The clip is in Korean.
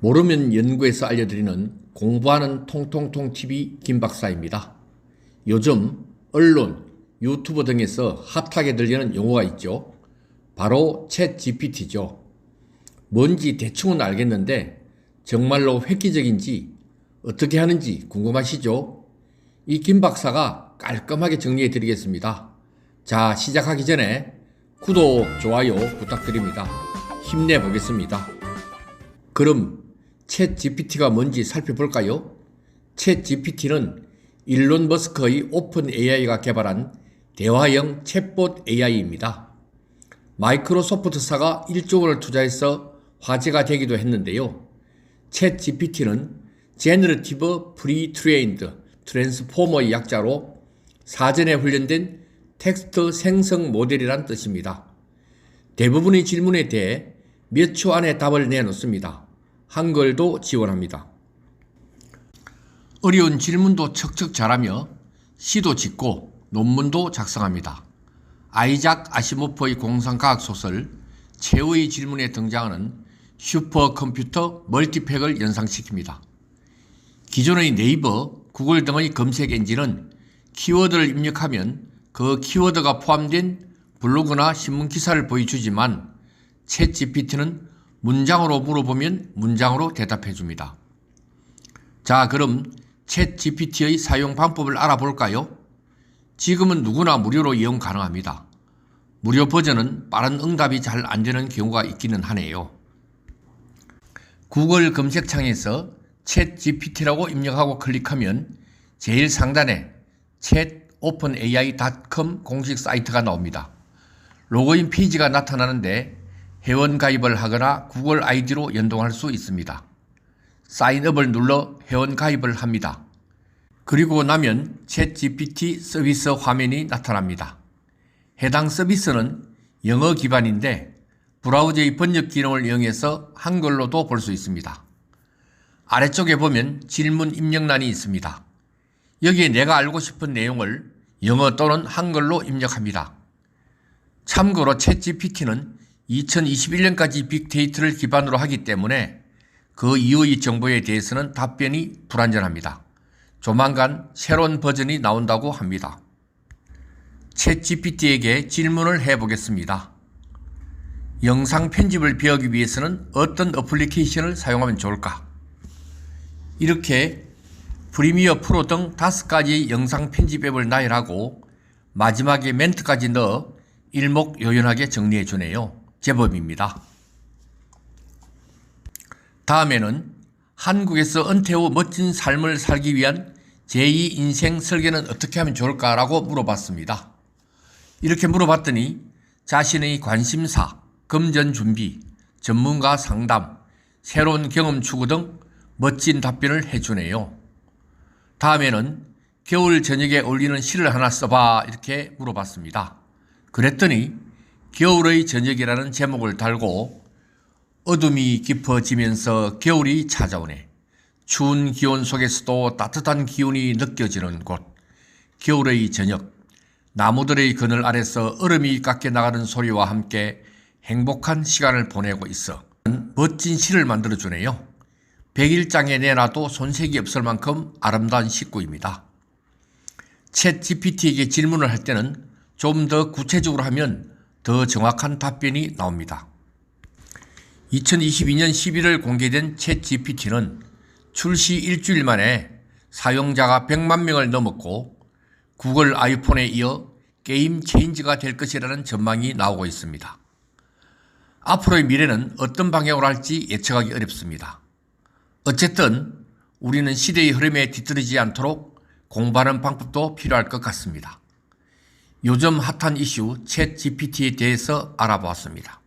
모르면 연구에서 알려드리는 공부하는 통통통 TV 김 박사입니다. 요즘 언론, 유튜브 등에서 핫하게 들리는 용어가 있죠. 바로 챗 GPT죠. 뭔지 대충은 알겠는데 정말로 획기적인지 어떻게 하는지 궁금하시죠? 이 김 박사가 깔끔하게 정리해 드리겠습니다. 자, 시작하기 전에 구독, 좋아요 부탁드립니다. 힘내 보겠습니다. 그럼 챗 GPT가 뭔지 살펴볼까요? 챗 GPT는 일론 머스크의 오픈 AI가 개발한 대화형 챗봇 AI입니다. 마이크로소프트사가 1조 원을 투자해서 화제가 되기도 했는데요. 챗 GPT는 Generative Pre-trained Transformer의 약자로 사전에 훈련된 텍스트 생성 모델이란 뜻입니다. 대부분의 질문에 대해 몇 초 안에 답을 내놓습니다. 한글도 지원합니다. 어려운 질문도 척척 잘하며 시도 짓고 논문도 작성합니다. 아이작 아시모프의 공상과학 소설 최후의 질문에 등장하는 슈퍼컴퓨터 멀티팩을 연상시킵니다. 기존의 네이버, 구글 등의 검색 엔진은 키워드를 입력하면 그 키워드가 포함된 블로그나 신문 기사를 보여주지만 챗 GPT는 문장으로 물어보면 문장으로 대답해 줍니다. 자, 그럼 챗 GPT의 사용 방법을 알아볼까요? 지금은 누구나 무료로 이용 가능합니다. 무료 버전은 빠른 응답이 잘 안 되는 경우가 있기는 하네요. 구글 검색창에서 챗 GPT라고 입력하고 클릭하면 제일 상단에 챗 openai.com 공식 사이트가 나옵니다. 로그인 페이지가 나타나는데 회원 가입을 하거나 구글 아이디로 연동할 수 있습니다. 사인업을 눌러 회원 가입을 합니다. 그리고 나면 챗 GPT 서비스 화면이 나타납니다. 해당 서비스는 영어 기반인데 브라우저의 번역 기능을 이용해서 한글로도 볼 수 있습니다. 아래쪽에 보면 질문 입력란이 있습니다. 여기에 내가 알고 싶은 내용을 영어 또는 한글로 입력합니다. 참고로 챗 GPT는 2021년까지 빅데이터를 기반으로 하기 때문에 그 이후의 정보에 대해서는 답변이 불완전합니다. 조만간 새로운 버전이 나온다고 합니다. 챗 GPT에게 질문을 해보겠습니다. 영상 편집을 배우기 위해서는 어떤 어플리케이션을 사용하면 좋을까? 이렇게 프리미어 프로 등 다섯 가지 영상 편집 앱을 나열하고 마지막에 멘트까지 넣어 일목요연하게 정리해 주네요. 제법입니다. 다음에는 한국에서 은퇴 후 멋진 삶을 살기 위한 제2 인생 설계는 어떻게 하면 좋을까라고 물어봤습니다. 이렇게 물어봤더니 자신의 관심사, 금전 준비, 전문가 상담, 새로운 경험 추구 등 멋진 답변을 해주네요. 다음에는 겨울 저녁에 어울리는 시를 하나 써봐 이렇게 물어봤습니다. 그랬더니 겨울의 저녁이라는 제목을 달고 어둠이 깊어지면서 겨울이 찾아오네. 추운 기온 속에서도 따뜻한 기운이 느껴지는 곳. 겨울의 저녁. 나무들의 그늘 아래서 얼음이 깎여 나가는 소리와 함께 행복한 시간을 보내고 있어. 멋진 시를 만들어주네요. 백일장에 내놔도 손색이 없을 만큼 아름다운 식구입니다. 챗 GPT에게 질문을 할 때는 좀 더 구체적으로 하면 더 정확한 답변이 나옵니다. 2022년 11월 공개된 챗 GPT는 출시 일주일 만에 사용자가 100만 명을 넘었고 구글 아이폰에 이어 게임 체인지가 될 것이라는 전망이 나오고 있습니다. 앞으로의 미래는 어떤 방향으로 할지 예측하기 어렵습니다. 어쨌든 우리는 시대의 흐름에 뒤떨어지지 않도록 공부하는 방법도 필요할 것 같습니다. 요즘 핫한 이슈 챗 GPT에 대해서 알아보았습니다.